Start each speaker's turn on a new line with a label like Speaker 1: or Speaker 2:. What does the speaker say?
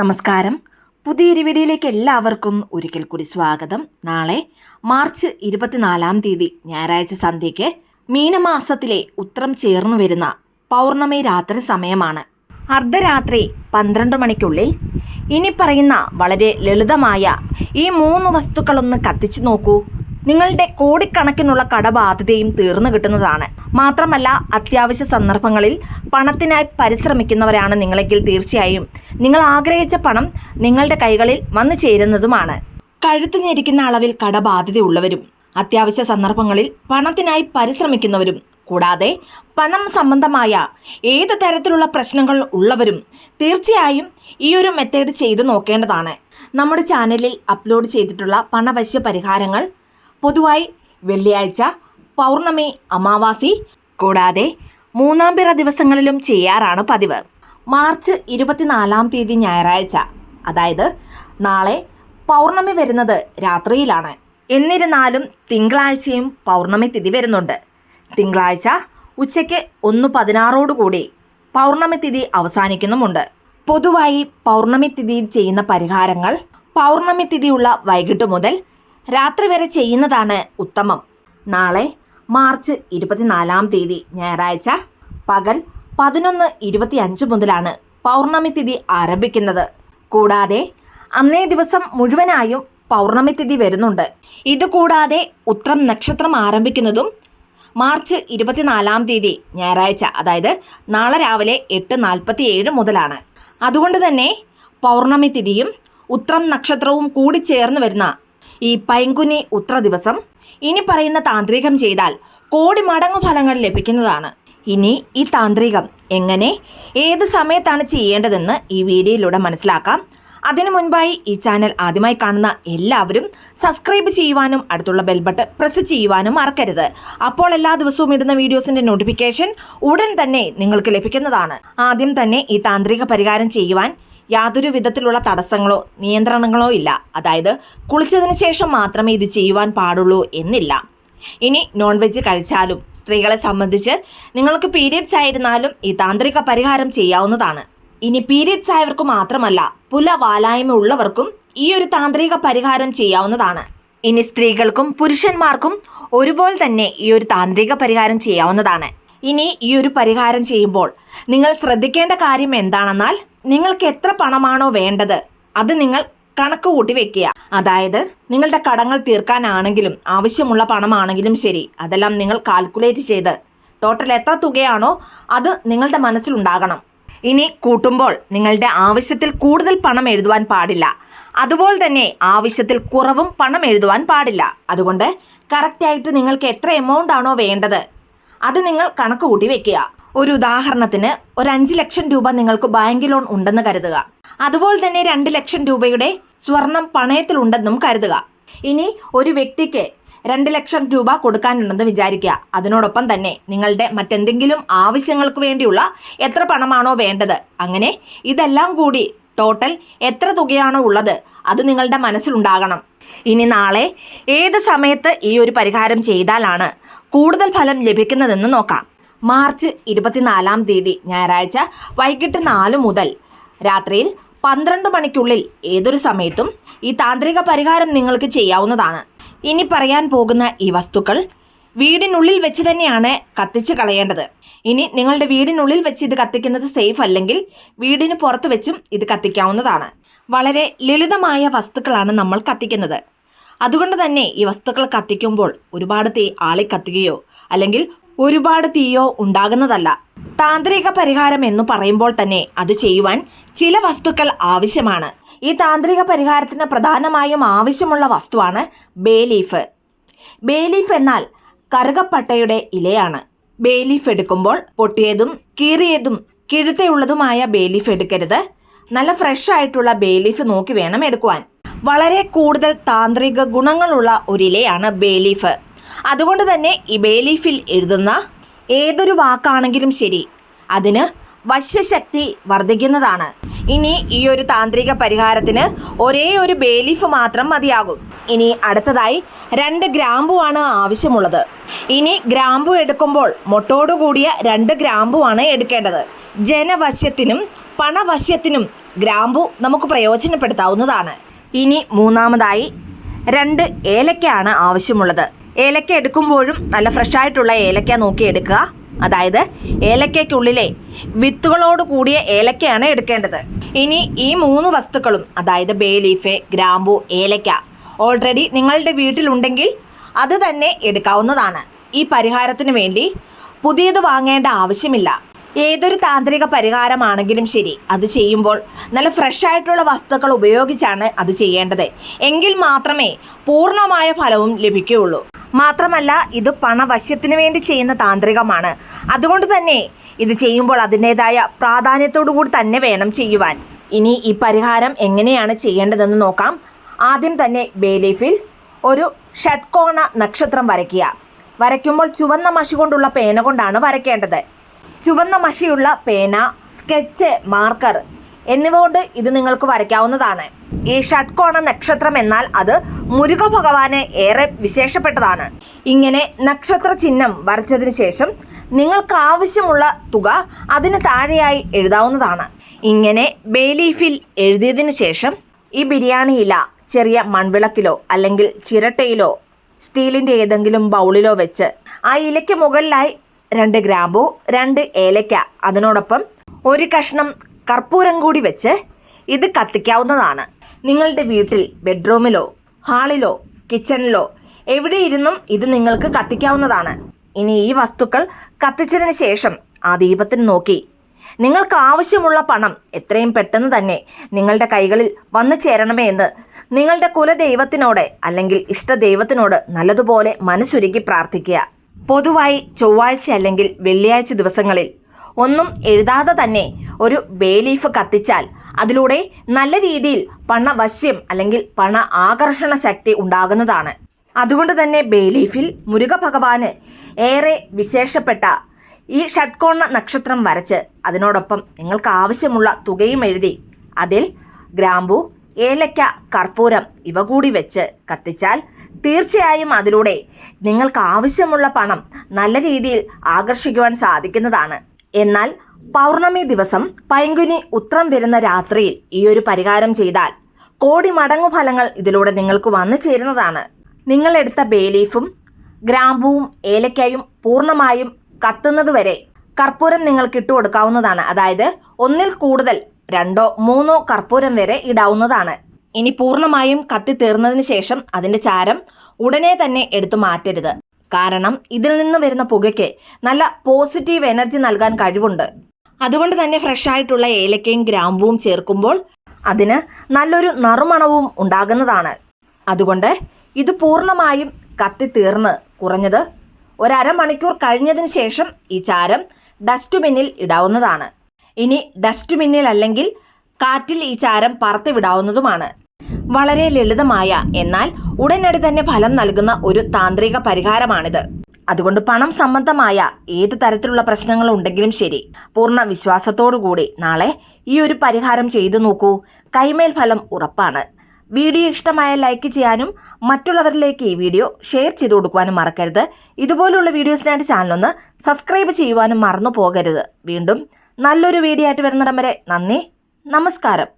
Speaker 1: നമസ്കാരം. പുതിയൊരു വീഡിയോയിലേക്ക് എല്ലാവർക്കും ഒരിക്കൽ കൂടി സ്വാഗതം. നാളെ മാർച്ച് ഇരുപത്തിനാലാം തീയതി ഞായറാഴ്ച സന്ധ്യയ്ക്ക് മീനമാസത്തിലെ ഉത്രം ചേർന്നു വരുന്ന പൗർണമി രാത്രി സമയമാണ്. അർദ്ധരാത്രി പന്ത്രണ്ട് മണിക്കുള്ളിൽ ഇനി പറയുന്ന വളരെ ലളിതമായ ഈ മൂന്ന് വസ്തുക്കളൊന്ന് കത്തിച്ചു നോക്കൂ. നിങ്ങളുടെ കോടിക്കണക്കിനുള്ള കടബാധ്യതയും തീർന്നു കിട്ടുന്നതാണ്. മാത്രമല്ല അത്യാവശ്യ സന്ദർഭങ്ങളിൽ പണത്തിനായി പരിശ്രമിക്കുന്നവരാണ് നിങ്ങളെങ്കിൽ തീർച്ചയായും. നിങ്ങൾ ആഗ്രഹിച്ച പണം നിങ്ങളുടെ കൈകളിൽ വന്നു ചേരുന്നതുമാണ്. കഴുത്ത് ഞെരിക്കുന്ന അളവിൽ കടബാധ്യതയുള്ളവരും അത്യാവശ്യ സന്ദർഭങ്ങളിൽ പണത്തിനായി പരിശ്രമിക്കുന്നവരും കൂടാതെ പണം സംബന്ധമായ ഏത് തരത്തിലുള്ള പ്രശ്നങ്ങൾ ഉള്ളവരും തീർച്ചയായും ഈ ഒരു മെത്തേഡ് ചെയ്തു നോക്കേണ്ടതാണ്. നമ്മുടെ ചാനലിൽ അപ്ലോഡ് ചെയ്തിട്ടുള്ള പണവശ്യ പരിഹാരങ്ങൾ പൊതുവായി വെള്ളിയാഴ്ച പൗർണമി അമാവാസി കൂടാതെ മൂന്നാം പിറ ദിവസങ്ങളിലും ചെയ്യാറാണ് പതിവ്. മാർച്ച് ഇരുപത്തിനാലാം തീയതി ഞായറാഴ്ച. അതായത് നാളെ പൗർണമി വരുന്നത് രാത്രിയിലാണ്. എന്നിരുന്നാലും തിങ്കളാഴ്ചയും പൗർണമി തിഥി വരുന്നുണ്ട്. തിങ്കളാഴ്ച ഉച്ചയ്ക്ക് ഒന്ന് പതിനാറോടുകൂടി പൗർണമി തിഥി അവസാനിക്കുന്നുമുണ്ട്. പൊതുവായി പൗർണമി തിഥിയിൽ ചെയ്യുന്ന പരിഹാരങ്ങൾ പൗർണമി തിഥിയുള്ള വൈകിട്ട് മുതൽ രാത്രി വരെ ചെയ്യുന്നതാണ് ഉത്തമം. നാളെ മാർച്ച് ഇരുപത്തിനാലാം തീയതി ഞായറാഴ്ച പകൽ പതിനൊന്ന് ഇരുപത്തി അഞ്ച് മുതലാണ് പൗർണമി തിഥി ആരംഭിക്കുന്നത്. കൂടാതെ അന്നേ ദിവസം മുഴുവനായും പൗർണമി തിഥി വരുന്നുണ്ട്. ഇതുകൂടാതെ ഉത്രം നക്ഷത്രം ആരംഭിക്കുന്നതും മാർച്ച് ഇരുപത്തിനാലാം തീയതി ഞായറാഴ്ച അതായത് നാളെ രാവിലെ എട്ട് നാൽപ്പത്തി ഏഴ് മുതലാണ്. അതുകൊണ്ട് തന്നെ പൗർണമി തിഥിയും ഉത്രം നക്ഷത്രവും കൂടി ചേർന്ന് വരുന്ന ഈ പൈങ്കുനി ഉത്ര ദിവസം. ഇനി പറയുന്ന താന്ത്രികം ചെയ്താൽ കോടി മടങ്ങു ഫലങ്ങൾ ലഭിക്കുന്നതാണ്. ഇനി ഈ താന്ത്രികം എങ്ങനെ ഏത് സമയത്താണ് ചെയ്യേണ്ടതെന്ന് ഈ വീഡിയോയിലൂടെ മനസ്സിലാക്കാം. അതിനു മുൻപായി ഈ ചാനൽ ആദ്യമായി കാണുന്ന എല്ലാവരും സബ്സ്ക്രൈബ് ചെയ്യുവാനും അടുത്തുള്ള ബെൽ ബട്ടൺ പ്രസ് ചെയ്യുവാനും മറക്കരുത്. അപ്പോൾ എല്ലാ ദിവസവും ഇടുന്ന വീഡിയോസിന്റെ നോട്ടിഫിക്കേഷൻ ഉടൻ തന്നെ നിങ്ങൾക്ക് ലഭിക്കുന്നതാണ്. ആദ്യം തന്നെ ഈ താന്ത്രിക പരിഹാരം ചെയ്യുവാൻ യാതൊരു വിധത്തിലുള്ള തടസ്സങ്ങളോ നിയന്ത്രണങ്ങളോ ഇല്ല. അതായത് കുളിച്ചതിന് ശേഷം മാത്രമേ ഇത് ചെയ്യുവാൻ പാടുള്ളൂ എന്നില്ല. ഇനി നോൺ വെജ് കഴിച്ചാലും സ്ത്രീകളെ സംബന്ധിച്ച് നിങ്ങൾക്ക് പീരിയഡ്സ് ആയിരുന്നാലും ഈ താന്ത്രിക പരിഹാരം ചെയ്യാവുന്നതാണ്. ഇനി പീരിയഡ്സ് ആയവർക്ക് മാത്രമല്ല പുല വാലായ്മ ഉള്ളവർക്കും ഈ ഒരു താന്ത്രിക പരിഹാരം ചെയ്യാവുന്നതാണ്. ഇനി സ്ത്രീകൾക്കും പുരുഷന്മാർക്കും ഒരുപോലെ തന്നെ ഈ ഒരു താന്ത്രിക പരിഹാരം ചെയ്യാവുന്നതാണ്. ഇനി ഈ ഒരു പരിഹാരം ചെയ്യുമ്പോൾ നിങ്ങൾ ശ്രദ്ധിക്കേണ്ട കാര്യം എന്താണെന്നാൽ നിങ്ങൾക്ക് എത്ര പണമാണോ വേണ്ടത് അത് നിങ്ങൾ കണക്ക് കൂട്ടി വെക്കുക. അതായത് നിങ്ങളുടെ കടങ്ങൾ തീർക്കാനാണെങ്കിലും ആവശ്യമുള്ള പണമാണെങ്കിലും ശരി അതെല്ലാം നിങ്ങൾ കാൽക്കുലേറ്റ് ചെയ്ത് ടോട്ടൽ എത്ര തുകയാണോ അത് നിങ്ങളുടെ മനസ്സിലുണ്ടാകണം ഇനി കൂട്ടുമ്പോൾ നിങ്ങളുടെ ആവശ്യത്തിൽ കൂടുതൽ പണം എഴുതുവാൻ പാടില്ല. അതുപോലെ തന്നെ ആവശ്യത്തിൽ കുറവും പണം എഴുതുവാൻ പാടില്ല. അതുകൊണ്ട് കറക്റ്റായിട്ട് നിങ്ങൾക്ക് എത്ര എമൗണ്ട് ആണോ വേണ്ടത് അത് നിങ്ങൾ കണക്ക് കൂട്ടി വെക്കുക. ഒരു ഉദാഹരണത്തിന് ഒരു അഞ്ച് ലക്ഷം രൂപ നിങ്ങൾക്ക് ബാങ്ക് ലോൺ ഉണ്ടെന്ന് കരുതുക. അതുപോലെ തന്നെ രണ്ട് ലക്ഷം രൂപയുടെ സ്വർണം പണയത്തിലുണ്ടെന്നും കരുതുക. ഇനി ഒരു വ്യക്തിക്ക് രണ്ട് ലക്ഷം രൂപ കൊടുക്കാനുണ്ടെന്ന് വിചാരിക്കുക. അതിനോടൊപ്പം തന്നെ നിങ്ങളുടെ മറ്റെന്തെങ്കിലും ആവശ്യങ്ങൾക്ക് വേണ്ടിയുള്ള എത്ര പണമാണോ വേണ്ടത്. അങ്ങനെ ഇതെല്ലാം കൂടി ടോട്ടൽ എത്ര തുകയാണോ ഉള്ളത് അത് നിങ്ങളുടെ മനസ്സിലുണ്ടാകണം. ഇനി നാളെ ഏത് സമയത്ത് ഈ ഒരു പരിഹാരം ചെയ്താലാണ് കൂടുതൽ ഫലം ലഭിക്കുന്നതെന്ന് നോക്കാം. മാർച്ച് ഇരുപത്തിനാലാം തീയതി ഞായറാഴ്ച വൈകിട്ട് നാല് മുതൽ രാത്രിയിൽ പന്ത്രണ്ട് മണിക്കുള്ളിൽ ഏതൊരു സമയത്തും ഈ താന്ത്രിക പരിഹാരം നിങ്ങൾക്ക് ചെയ്യാവുന്നതാണ്. ഇനി പറയാൻ പോകുന്ന ഈ വസ്തുക്കൾ വീടിനുള്ളിൽ വെച്ച് തന്നെയാണ് കത്തിച്ച് കളയേണ്ടത്. ഇനി നിങ്ങളുടെ വീടിനുള്ളിൽ വെച്ച് ഇത് കത്തിക്കുന്നത് സേഫ് അല്ലെങ്കിൽ വീടിന് പുറത്ത് വെച്ചും ഇത് കത്തിക്കാവുന്നതാണ്. വളരെ ലളിതമായ വസ്തുക്കളാണ് നമ്മൾ കത്തിക്കുന്നത്. അതുകൊണ്ട് തന്നെ ഈ വസ്തുക്കൾ കത്തിക്കുമ്പോൾ ഒരുപാട് തീ ആളി കത്തുകയോ അല്ലെങ്കിൽ ഒരുപാട് തീയോ ഉണ്ടാകുന്നതല്ല. താന്ത്രിക പരിഹാരം എന്ന് പറയുമ്പോൾ തന്നെ അത് ചെയ്യുവാൻ ചില വസ്തുക്കൾ ആവശ്യമാണ്. ഈ താന്ത്രിക പരിഹാരത്തിന് പ്രധാനമായും ആവശ്യമുള്ള വസ്തുവാണ് ബേലീഫ്. ബേലീഫ് എന്നാൽ കറുകപ്പട്ടയുടെ ഇലയാണ്. ബേലീഫ് എടുക്കുമ്പോൾ പൊട്ടിയതും കീറിയതും കിഴുത്തയുള്ളതുമായ ബേലീഫ് എടുക്കരുത്. നല്ല ഫ്രഷ് ആയിട്ടുള്ള ബേ ലീഫ് നോക്കി വേണം എടുക്കുവാൻ. വളരെ കൂടുതൽ താന്ത്രിക ഗുണങ്ങളുള്ള ഒരു ഇലയാണ് ബേ ലീഫ് അതുകൊണ്ട് തന്നെ ഈ ബേലീഫിൽ എഴുതുന്ന ഏതൊരു വാക്കാണെങ്കിലും ശരി അതിന് വശ്യശക്തി വർദ്ധിക്കുന്നതാണ്. ഇനി ഈ ഒരു താന്ത്രിക പരിഹാരത്തിന് ഒരേ ഒരു ബേലീഫ് മാത്രം മതിയാകും. ഇനി അടുത്തതായി രണ്ട് ഗ്രാമ്പുവാണ് ആവശ്യമുള്ളത്. ഇനി ഗ്രാമ്പു എടുക്കുമ്പോൾ മൊട്ടോടു കൂടിയ രണ്ട് ഗ്രാമ്പുവാണ് എടുക്കേണ്ടത്. ജനവശ്യത്തിനും പണവശ്യത്തിനും ഗ്രാമ്പു നമുക്ക് പ്രയോജനപ്പെടുത്താവുന്നതാണ്. ഇനി മൂന്നാമതായി രണ്ട് ഏലക്കയാണ് ആവശ്യമുള്ളത്. ഏലക്ക എടുക്കുമ്പോഴും നല്ല ഫ്രഷായിട്ടുള്ള ഏലക്ക നോക്കി എടുക്കുക. അതായത് ഏലക്കയ്ക്കുള്ളിലെ വിത്തുകളോട് കൂടിയ ഏലക്കയാണ് എടുക്കേണ്ടത്. ഇനി ഈ മൂന്ന് വസ്തുക്കളും അതായത് ബേലീഫ് ഗ്രാമ്പു ഏലക്ക ഓൾറെഡി നിങ്ങളുടെ വീട്ടിലുണ്ടെങ്കിൽ അത് തന്നെ എടുക്കാവുന്നതാണ്. ഈ പരിഹാരത്തിന് വേണ്ടി പുതിയത് വാങ്ങേണ്ട ആവശ്യമില്ല. ഏതൊരു താന്ത്രിക പരിഹാരമാണെങ്കിലും ശരി അത് ചെയ്യുമ്പോൾ നല്ല ഫ്രഷ് ആയിട്ടുള്ള വസ്തുക്കൾ ഉപയോഗിച്ചാണ് അത് ചെയ്യേണ്ടത്. എങ്കിൽ മാത്രമേ പൂർണമായ ഫലവും ലഭിക്കുകയുള്ളൂ. മാത്രമല്ല ഇത് പണവശ്യത്തിന് വേണ്ടി ചെയ്യുന്ന താന്ത്രികമാണ്. അതുകൊണ്ട് തന്നെ ഇത് ചെയ്യുമ്പോൾ അതിന്റെതായ പ്രാധാന്യത്തോടു കൂടി തന്നെ വേണം ചെയ്യുവാൻ. ഇനി ഈ പരിഹാരം എങ്ങനെയാണ് ചെയ്യേണ്ടതെന്ന് നോക്കാം. ആദ്യം തന്നെ ബേലീഫിൽ ഒരു ഷഡ്കോണ നക്ഷത്രം വരയ്ക്കുക. വരയ്ക്കുമ്പോൾ ചുവന്ന മഷി കൊണ്ടുള്ള പേന കൊണ്ടാണ് വരയ്ക്കേണ്ടത്. ചുവന്ന മഷിയുള്ള പേന സ്കെച്ച് മാർക്കർ എന്നിവ കൊണ്ട് ഇത് നിങ്ങൾക്ക് വരയ്ക്കാവുന്നതാണ്. ഈ ഷഡ്കോണ നക്ഷത്രം എന്നാൽ അത് മുരുക ഭഗവാന് ഏറെ വിശേഷപ്പെട്ടതാണ്. ഇങ്ങനെ നക്ഷത്ര ചിഹ്നം വരച്ചതിന് ശേഷം നിങ്ങൾക്ക് ആവശ്യമുള്ള തുക അതിന് താഴെയായി എഴുതാവുന്നതാണ്. ഇങ്ങനെ ബേലീഫിൽ എഴുതിയതിനു ശേഷം ഈ ബിരിയാണി ഇല ചെറിയ മൺവിളക്കിലോ അല്ലെങ്കിൽ ചിരട്ടയിലോ സ്റ്റീലിന്റെ ഏതെങ്കിലും ബൗളിലോ വെച്ച് ആ ഇലയ്ക്ക് മുകളിലായി രണ്ട് ഗ്രാമ്പു രണ്ട് ഏലയ്ക്ക അതിനോടൊപ്പം ഒരു കഷ്ണം കർപ്പൂരം കൂടി വെച്ച് ഇത് കത്തിക്കാവുന്നതാണ്. നിങ്ങളുടെ വീട്ടിൽ ബെഡ്റൂമിലോ ഹാളിലോ കിച്ചണിലോ എവിടെ ഇരുന്നും ഇത് നിങ്ങൾക്ക് കത്തിക്കാവുന്നതാണ്. ഇനി ഈ വസ്തുക്കൾ കത്തിച്ചതിന് ശേഷം ആ ദീപത്തിന് നോക്കി. നിങ്ങൾക്ക് ആവശ്യമുള്ള പണം എത്രയും പെട്ടെന്ന് തന്നെ നിങ്ങളുടെ കൈകളിൽ വന്നു ചേരണമേ എന്ന് നിങ്ങളുടെ കുലദൈവത്തിനോട് അല്ലെങ്കിൽ ഇഷ്ടദൈവത്തിനോട് നല്ലതുപോലെ മനസ്സുരുക്കി പ്രാർത്ഥിക്കുക. പൊതുവായി ചൊവ്വാഴ്ച അല്ലെങ്കിൽ വെള്ളിയാഴ്ച ദിവസങ്ങളിൽ ഒന്നും എഴുതാതെ തന്നെ ഒരു ബേലീഫ് കത്തിച്ചാൽ അതിലൂടെ നല്ല രീതിയിൽ പണവശ്യം അല്ലെങ്കിൽ പണ ആകർഷണ ശക്തി ഉണ്ടാകുന്നതാണ്. അതുകൊണ്ട് തന്നെ ബേലീഫിൽ മുരുക ഭഗവാന് ഏറെ വിശേഷപ്പെട്ട ഈ ഷഡ്കോണ നക്ഷത്രം വരച്ച് അതിനോടൊപ്പം നിങ്ങൾക്ക് ആവശ്യമുള്ള തുകയും എഴുതി അതിൽ ഗ്രാമ്പു ഏലക്ക കർപ്പൂരം ഇവ കൂടി വെച്ച് കത്തിച്ചാൽ തീർച്ചയായും അതിലൂടെ നിങ്ങൾക്ക് ആവശ്യമുള്ള പണം നല്ല രീതിയിൽ ആകർഷിക്കുവാൻ സാധിക്കുന്നതാണ്. എന്നാൽ പൗർണമി ദിവസം പൈങ്കുനി ഉത്രം വരുന്ന രാത്രിയിൽ ഈ ഒരു പരിഹാരം ചെയ്താൽ കോടി മടങ്ങു ഫലങ്ങൾ ഇതിലൂടെ നിങ്ങൾക്ക് വന്നു ചേരുന്നതാണ്. നിങ്ങൾ എടുത്ത ബേലീഫും ഗ്രാമ്പുവും ഏലക്കായും പൂർണമായും കത്തുന്നതുവരെ കർപ്പൂരം നിങ്ങൾക്ക് ഇട്ടു കൊടുക്കാവുന്നതാണ്. അതായത് ഒന്നിൽ കൂടുതൽ രണ്ടോ മൂന്നോ കർപ്പൂരം വരെ ഇടാവുന്നതാണ്. ഇനി പൂർണമായും കത്തി തീർന്നതിന് ശേഷം അതിന്റെ ചാരം ഉടനെ തന്നെ എടുത്തു മാറ്റരുത്. കാരണം ഇതിൽ നിന്ന് വരുന്ന പുകയ്ക്ക് നല്ല പോസിറ്റീവ് എനർജി നൽകാൻ കഴിവുണ്ട്. അതുകൊണ്ട് തന്നെ ഫ്രഷ് ആയിട്ടുള്ള ഏലക്കയും ഗ്രാമ്പുവും ചേർക്കുമ്പോൾ അതിന് നല്ലൊരു നറുമണവും ഉണ്ടാകുന്നതാണ്. അതുകൊണ്ട് ഇത് പൂർണമായും കത്തിത്തീർന്ന് കുറഞ്ഞത് ഒരമണിക്കൂർ കഴിഞ്ഞതിന് ശേഷം ഈ ചാരം ഡസ്റ്റ്ബിന്നിൽ ഇടാവുന്നതാണ്. ഇനി ഡസ്റ്റ്ബിന്നിൽ അല്ലെങ്കിൽ കാറ്റിൽ ഈ ചാരം പറത്തി വിടാവുന്നതുമാണ്. വളരെ ലളിതമായ എന്നാൽ ഉടനടി തന്നെ ഫലം നൽകുന്ന ഒരു താന്ത്രിക പരിഹാരമാണിത്. അതുകൊണ്ട് പണം സംബന്ധമായ ഏത് തരത്തിലുള്ള പ്രശ്നങ്ങൾ ഉണ്ടെങ്കിലും ശരി. പൂർണ വിശ്വാസത്തോടുകൂടി നാളെ ഈ ഒരു പരിഹാരം ചെയ്തു നോക്കൂ. കൈമേൽ ഫലം ഉറപ്പാണ്. വീഡിയോ ഇഷ്ടമായ ലൈക്ക് ചെയ്യാനും മറ്റുള്ളവരിലേക്ക് ഈ വീഡിയോ ഷെയർ ചെയ്തു കൊടുക്കുവാനും മറക്കരുത്. ഇതുപോലുള്ള വീഡിയോസിനായിട്ട് ചാനലൊന്ന് സബ്സ്ക്രൈബ് ചെയ്യുവാനും മറന്നു പോകരുത്. വീണ്ടും നല്ലൊരു വീഡിയോ ആയിട്ട് വരുന്നിടം വരെ നന്ദി. നമസ്കാരം.